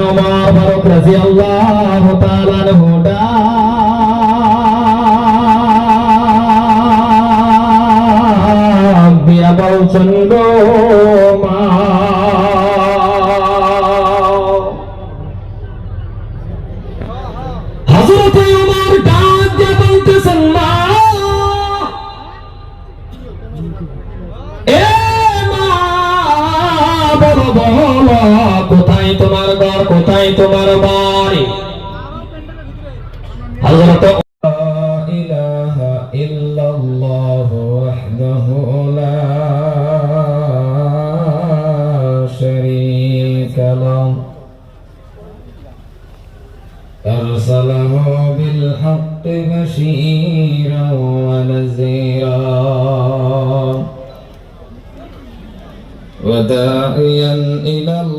ওমর ফারুক রাদিয়াল্লাহু তাআলা ডাক দিয়া বলছেন গো কোথায় তোমার কোথায় তোমার বাড়ি হযরত إله إلا الله وحده لا شريك له أرسله بالحق بشيرا ونذيرا وداعيا إلى الله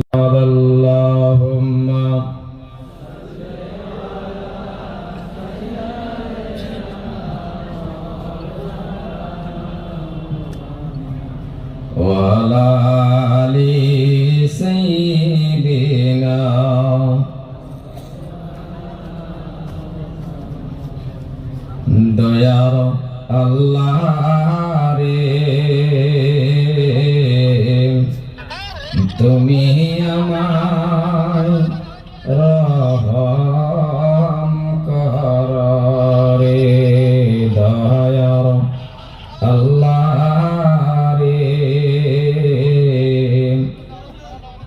আল্লাহ রে তুমি আমার রহম কর রে দয়ার আল্লাহ রে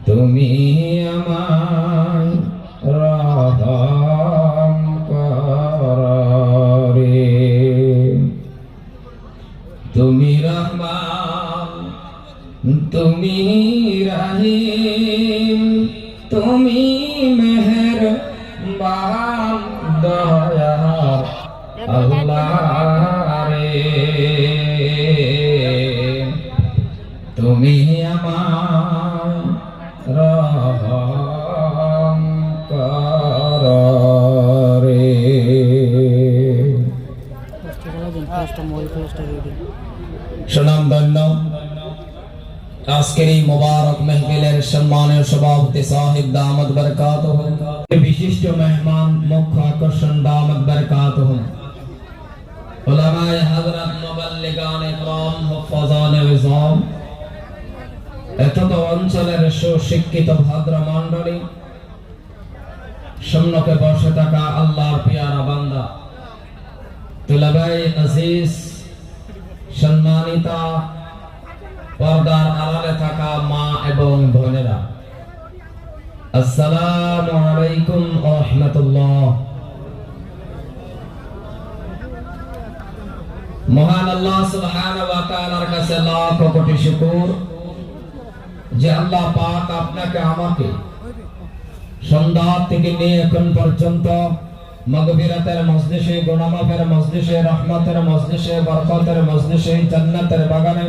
তুমি তুমি আমার রহম কর সুনামধন্য, আজকের এই মোবারক মেহফিলের সম্মানীয় সভাপতি সাহিব দামদ বরকাত বিশিষ্ট মেহমান মুখ্য আকর্ষণ দামদ বরকাত উলামায়ে হযরত মুবাল্লিগান ইকরাম হুফাজান ইজম এতদ অঞ্চলের সুশিক্ষিত ভদ্র মণ্ডলী, সম্মুখে বসে থাকা আল্লাহর পিয়ারা বান্দা সম্মানিতা পর্দার আড়ালে থাকা মা এবং বোনেরা আলাইকুম মহান আল্লাহ সুবহানাহু ওয়া তাআলার কাছে লাখ কোটি শুকর। যে আল্লাহ পাক আপনাকে, আমাকে সন্ধ্যা থেকে নিয়ে এখন পর্যন্ত মগফিরাতের মজলিসে, গুনামাফের মজলিসে, রহমতের মজলিসে, বরকতের মজলিসে, জান্নাতের বাগানে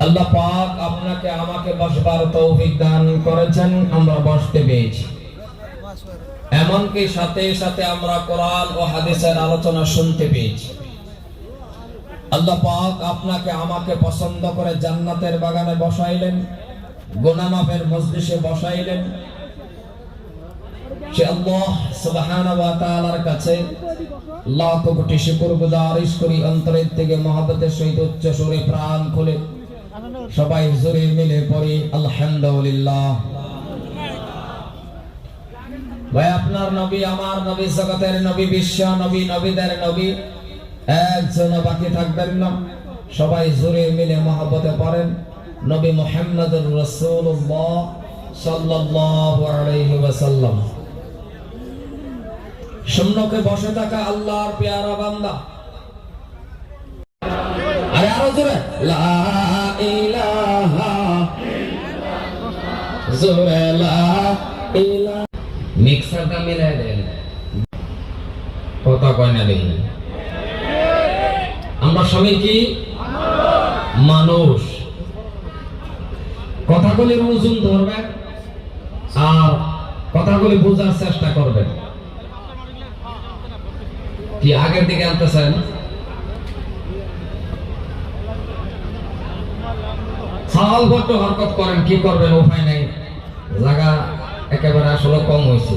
আল্লাহ পাক আপনাকে, আমাকে বসবার তৌফিক দান করেছেন, আমরা বসতে পেয়েছি। এমনকি সাথে সাথে আমরা কোরআন ও হাদিসের আলোচনা শুনতে পেয়েছি। আল্লাহ পাক আপনাকে আমাকে পছন্দ করে জান্নাতের বাগানে বসাইলেন গোনামাফের মজলিসে বসাইলেন। সে আল্লাহ সুবহানাহু কাছে লাখ কোটি শুকর গুজারিশ করি অন্তরের থেকে সহিত উচ্চ প্রাণ খুলে সবাই জোরে মিলে পড়ি, আলহামদুলিল্লাহ। ভাই, আপনার নবী, আমার নবী, জগতের নবী, বিশ্ব নবী, নবীদের নবী একজন বাকি থাকবেন না। সবাই জোরে মিলে মহব্বতে পড়েন। নবী আলাইহি ওয়াসাল্লাম। শূন্যকে বসে থাকা আল্লাহর পেয়ারা বান্দা। আরে আরও জোরে। মিক্সারটা মিলাই দেন। কথা কয় না দেখি। আমরা সবাই কি? মানুষ। কথাগুলির ওজন ধরবেন, আর কথাগুলি বোঝার চেষ্টা করবেন। কি আগের দিকে আনতেছেন? সাল বট্ট হরকত করেন, কি করবেন? উপায় নাই। জায়গা একেবারে আসলে কম হয়েছে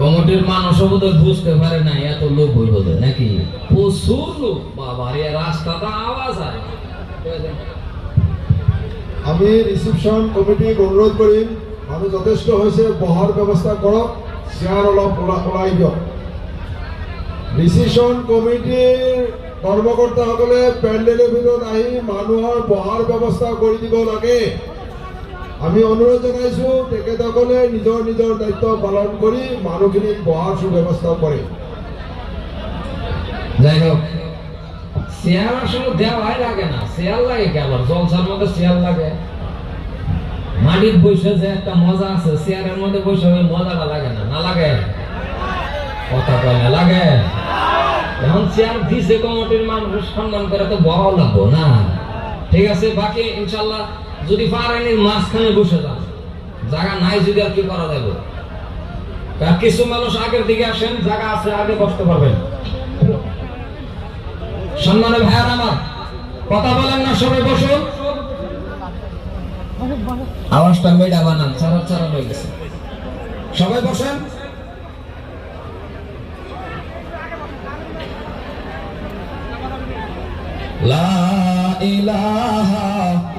কমিটির মানুষ বোধহয় বুঝতে পারে না এত লোক হইব যে, নাকি? প্রচুর লোক বাবা রে রাস্তাটা আওয়াজ হয় আমি রিসিপশন কমিটিক অনুরোধ কৰিম মানুহ যথেষ্ট হৈছে বহাৰ ব্যৱস্থা কৰক চেয়াৰ অলপ ওলাই দিয়ক। ৰিচিপশ্যন কমিটিৰ কৰ্মকৰ্তাসকলে পেণ্ডেলৰ ভিতৰত আহি মানুহৰ বহাৰ ব্যৱস্থা কৰি দিব লাগে আমি অনুৰোধ জনাইছোঁ, তেখেতসকলে নিজৰ নিজৰ দায়িত্ব পালন কৰি মানুহখিনিক বহাৰ সুব্যৱস্থা কৰে। যাই হোক আসলে দেওয়াই লাগে না লাগে জলসার মধ্যে লাগে। মাটির যে একটা মজা আছে শেয়ারের মধ্যে বসে ওই মজাটা লাগে না না লাগে? কথা না, লাগে? এখন চেয়ার দিছে কমিটির মানুষ সম্মান করে তো বহাও লাগবো না। ঠিক আছে, বাকি ইনশাল্লাহ যদি পারেন মাঝখানে বসে যান। জায়গা নাই যদি আর কি করা যাবে? কিছু মানুষ আগের দিকে আসেন, জায়গা আছে, আগে বসতে পারবেন। সম্মানের ভাইয়ার আমার, কথা বলেন না, সবাই বসুন। আওয়াজটা মেডা বানান চারা চারা হয়ে গেছে। সবাই বসেন। লা ইলাহা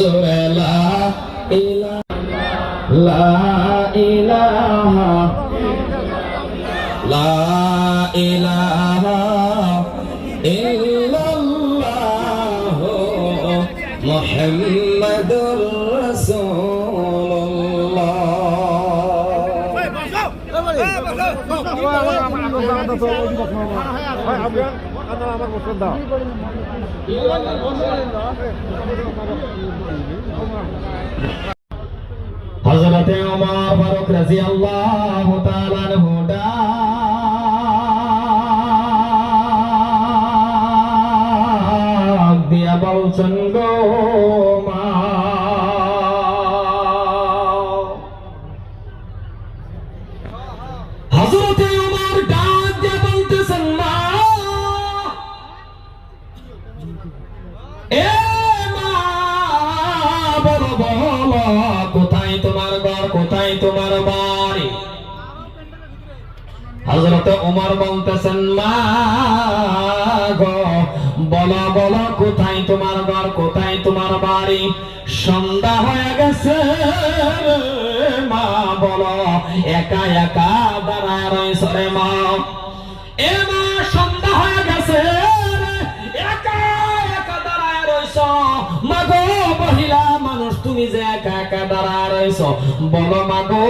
জোরে লা ইলাহা লা ইলাহা ইল্লাল্লাহ মুহাম্মাদুর রাসূলুল্লাহ হযরতে ওমর ফারুক রাদিয়াল্লাহু তাআলা ভোটা দিয়া বলছেন কোথায় তোমার ঘর, কোথায় তোমার বাড়ি? হযরত ওমর বলতেছেন, মা বলো বলো, কোথায় তোমার ঘর, কোথায় তোমার বাড়ি? সন্ধ্যা হয়ে গেছে মা, বলো, একা একা দাঁড়ায় রয়েছে রে, মা। এ মা, সন্ধ্যা হয়ে গেছে একা একা দাঁড়ায় রইছ মাগো মহিলা মানুষ, তুমি যে একা দাঁড়ায় বলো মাগো,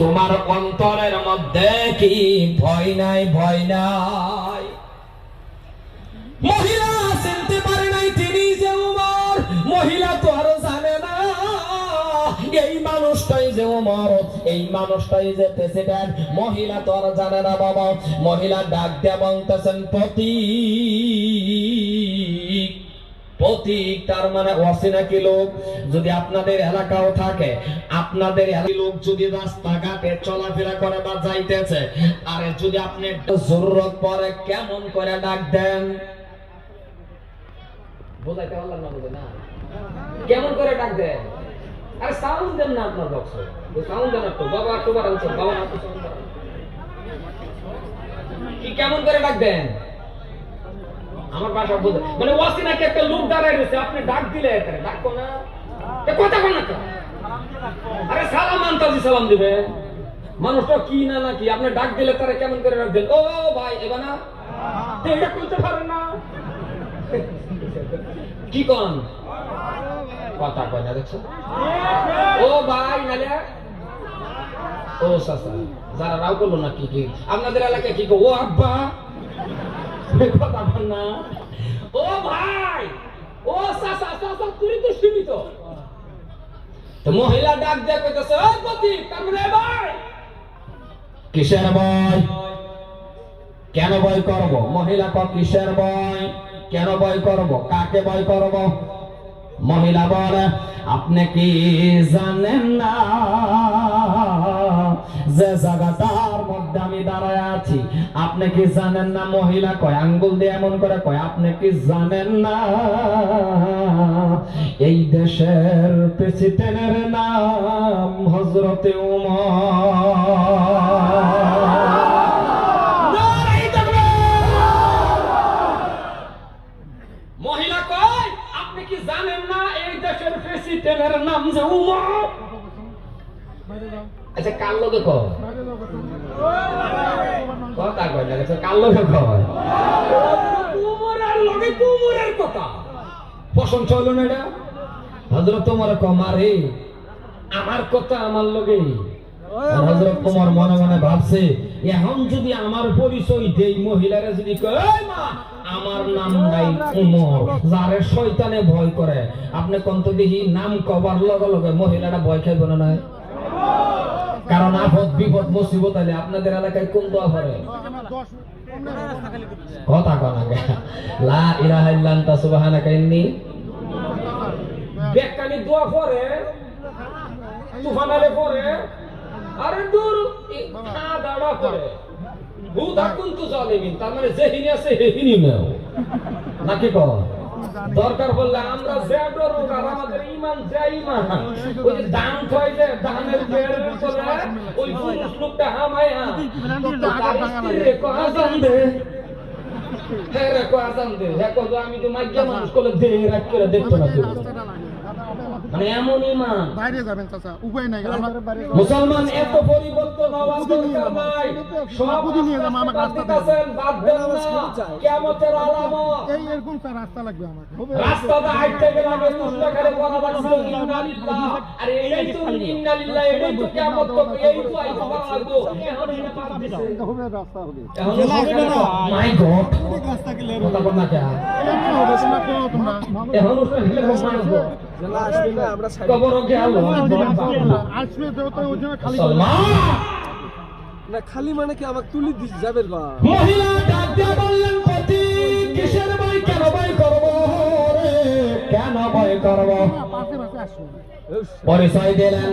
তোমার অন্তরের মধ্যে কি ভয় নাই ভয় নাই? মহিলা চিনতে পারে নাই তিনি যে উমর। মহিলা তো আর জানে না। এই মানুষটাই যে উমর, এই মানুষটাই যে প্রেসিডেন্ট মহিলা তো আর জানে না বাবা। মহিলা ডাক দিয়ে বলতেছেন প্রতীক, তার মানে অচেনা কি লোক? যদি আপনাদের এলাকাও থাকে, আপনাদের লোক যদি রাস্তাঘাটে চলাফেরা করে বা যাইতেছে, আরে যদি আপনি জরুরত পরে কেমন করে ডাক দেন? বোঝাইতে পারলাম না বোঝে না? কেমন করে ডাক দেন? আরে সাউন্ড দেন না আপনার সাউন্ড দেন বাবা বাড়ান বাবা কেমন করে ডাক দেন? আমার ভাষা বুঝে। মানে ওয়াসি নাকি একটা লোক দাঁড়ায় রয়েছে, আপনি ডাক দিলে ডাকবো না। কথা কোন আরে সালাম আন্তাজি, সালাম দিবে। মানুষটা কি না না কি? আপনি ডাক দিলে তারা কেমন করে দেন ও ভাই এবার না এটা করতে পারেন না। কি কন? কথা কয় না, দেখছ? ও ভাই, নালে। ও সাসা, যারা রাও করল না কি? আপনাদের এলাকায় কি কো? ও আব্বা। মহিলা ডাক দিয়ে কেন ভয় করব? মহিলা ক কিসের ভয়? কেন ভয় করব? কাকে ভয় করব? মহিলা বলে, আপনি কি জানেন না? যে জায়গাটার মধ্যে আমি দাঁড়ায় আপনি কি জানেন না মহিলা কয়? আঙ্গুল দিয়ে এমন করে কয় আপনি কি জানেন না? এই দেশের প্রেসিডেন্টের নাম হজরতে মহিলা কয় আপনি কি জানেন না এই দেশের প্রেসিডেন্টের নাম যে উমর? আচ্ছা কার লোকে কয়? কথা কয় না কার লোকে কয় উমরের লগে উমরের কথা। পছন্দ হলো না এটা? হজরত তোমার কমারে আমার কথা আমার লগে হজরত তোমার মনে মনে ভাবছে এখন যদি আমার পরিচয় দেই মহিলারা যদি কয় "এই মা আমার নাম নাই উমর যারে শয়তানে ভয় করে। আপনি কন্ত দেখি নাম কবার লগে লগে মহিলাটা ভয় খাইব না নয়? কারণ আপদ, বিপদ, মুসিবত আলে আপনাদের এলাকায় কোন দোয়া করে কথা কন আগে। লা ইলাহা ইল্লা আনতা সুবহানাকা ইন্নী। বেকানি দোয়া পড়ে তুফান আলে পড়ে, আরে দূর খাদাড়া পড়ে। বুদা কুন্তু তার মানে যেহিনি আছে হেহিনি মেও নাকি কর দরকার বললে আমরা যে রোগ আর আমাদের ইমান যে ইমান। ওই দাম থয় যে বের ভিতরে ওই পুরুষ লোকটা হামায়া। জানবে হ্যাঁ রে কহা জানবে হ্যাঁ আমি তো মাইকা মানুষ করলে দেহ রাখ করে দেখতে কেউ। মানে এমন ইমান। বাইরে যাবেন চাচা উপায় নাই। আমার মুসলমান এত পরিবর্তন হওয়ার দরকার নাই। সব নিয়ে যাব আমাকে রাস্তা বাদ দেন না। কিয়ামতের আলামত। এই এরকম তার রাস্তা লাগবে আমাকে রাস্তাটা হাঁটতে গেলে আগে তুষ্টাকারে কথা বলছিল ইন্নালিল্লাহ। আর এই তো ইন্নালিল্লাহ এটাই তো কিয়ামত তো এই তো এখন এটা পার দিছে হবে রাস্তা হবে। এখন মাই গড। রাস্তা গেলে কথা বল না কে এমনি হবে তোমরা করো তোমরা? এখন না খালি মানে কি আমাকে তুলি দিস যাবে গা মহিলা ডাক দিয়ে বললেন পতি কিসের ভয় কেন ভয় করব কেন ভয় করব? পাশে পাশে আসবে পরিচয় দিলেন।